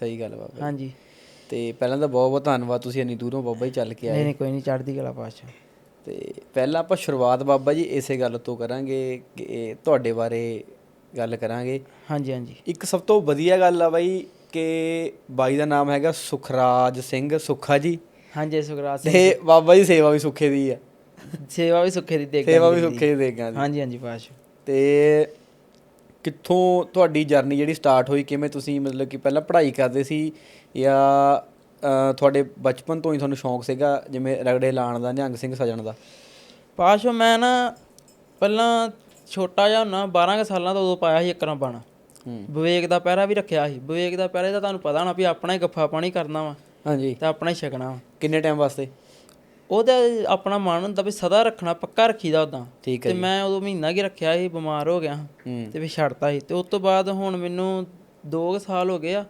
ਸਹੀ ਗੱਲ ਬਾਬਾ ਹਾਂਜੀ। ਤੇ ਪਹਿਲਾਂ ਤਾਂ ਬਹੁਤ ਬਹੁਤ ਧੰਨਵਾਦ ਤੁਸੀਂ ਇੰਨੀ ਦੂਰੋਂ ਬਾਬਾ ਜੀ ਚੱਲ ਕੇ ਨਹੀਂ ਆਏ। ਨਹੀਂ ਕੋਈ ਨਹੀਂ ਚੜ੍ਹਦੀ ਕਲਾ ਪਾਤਸ਼ਾਹ। ਤੇ ਪਹਿਲਾਂ ਆਪਾਂ ਸ਼ੁਰੂਆਤ ਬਾਬਾ ਜੀ ਇਸੇ ਗੱਲ ਤੋਂ ਕਰਾਂਗੇ ਕਿ ਤੁਹਾਡੇ ਬਾਰੇ ਗੱਲ ਕਰਾਂਗੇ। ਹਾਂਜੀ ਹਾਂਜੀ। ਇੱਕ ਸਭ ਤੋਂ ਵਧੀਆ ਗੱਲ ਆ ਬਾਈ ਕਿ ਬਾਈ ਦਾ ਨਾਮ ਹੈਗਾ ਸੁਖਰਾਜ ਸਿੰਘ ਸੁੱਖਾ ਜੀ। ਹਾਂਜੀ ਸੁਖਰਾਜ ਸਿੰਘ ਤੇ ਬਾਬਾ ਜੀ ਸੇਵਾ ਵੀ ਸੁੱਖੇ ਦੀ ਆ। ਸੇਵਾ ਵੀ ਸੁੱਖੇ ਦੀ ਦੇਖ ਸੇਵਾ ਵੀ ਸੁੱਖੇ ਦੀ ਦੇਗਾ ਜੀ ਹਾਂਜੀ ਹਾਂਜੀ ਪਾਤਸ਼ਾਹ। ਤੇ ਕਿੱਥੋਂ ਤੁਹਾਡੀ ਜਰਨੀ ਜਿਹੜੀ ਸਟਾਰਟ ਹੋਈ ਕਿਵੇਂ ਤੁਸੀਂ ਮਤਲਬ ਕਿ ਪਹਿਲਾਂ ਪੜ੍ਹਾਈ ਕਰਦੇ ਸੀ ਜਾਂ ਤੁਹਾਡੇ ਬਚਪਨ ਤੋਂ ਹੀ ਤੁਹਾਨੂੰ ਸ਼ੌਂਕ ਸੀਗਾ ਜਿਵੇਂ ਰਗੜੇ ਲਾਣ ਦਾ ਨਿਹੰਗ ਸਿੰਘ ਸਜਣ ਦਾ? ਪਾਤਸ਼ਾਹ ਮੈਂ ਨਾ ਪਹਿਲਾਂ ਛੋਟਾ ਜਿਹਾ ਹੁੰਨਾ 12 ਕੁ ਸਾਲਾਂ ਦਾ ਉਦੋਂ ਪਾਇਆ ਸੀ ਇੱਕਰਾਂ ਹੂੰ। ਵਿਵੇਕ ਦਾ ਪਹਿਰਾ ਵੀ ਰੱਖਿਆ ਸੀ। ਵਿਵੇਕ ਦਾ ਪਹਿਰੇ ਦਾ ਤੁਹਾਨੂੰ ਪਤਾ ਹੋਣਾ ਵੀ ਆਪਣਾ ਹੀ ਗੱਫਾ ਪਾਣੀ ਕਰਨਾ ਵਾ ਹਾਂਜੀ। ਤੇ ਆਪਣਾ ਹੀ ਛਕਣਾ ਵਾ। ਕਿੰਨੇ ਟਾਈਮ ਵਾਸਤੇ? ਉਹਦਾ ਆਪਣਾ ਮਨ ਹੁੰਦਾ ਵੀ ਸਦਾ ਰੱਖਣਾ ਪੱਕਾ ਰੱਖੀਦਾ ਉਦਾਂ ਠੀਕ ਹੈ ਤੇ ਮੈਂ ਉਦੋਂ ਮਹੀਨਾ ਕੀ ਰੱਖਿਆ ਸੀ ਬਿਮਾਰ ਹੋ ਗਿਆ। ਤੇ ਵੀ ਛੱਡਤਾ ਸੀ। ਤੇ ਉਸ ਤੋਂ ਬਾਅਦ ਹੁਣ ਮੈਨੂੰ 2 ਸਾਲ ਹੋ ਗਏ ਆ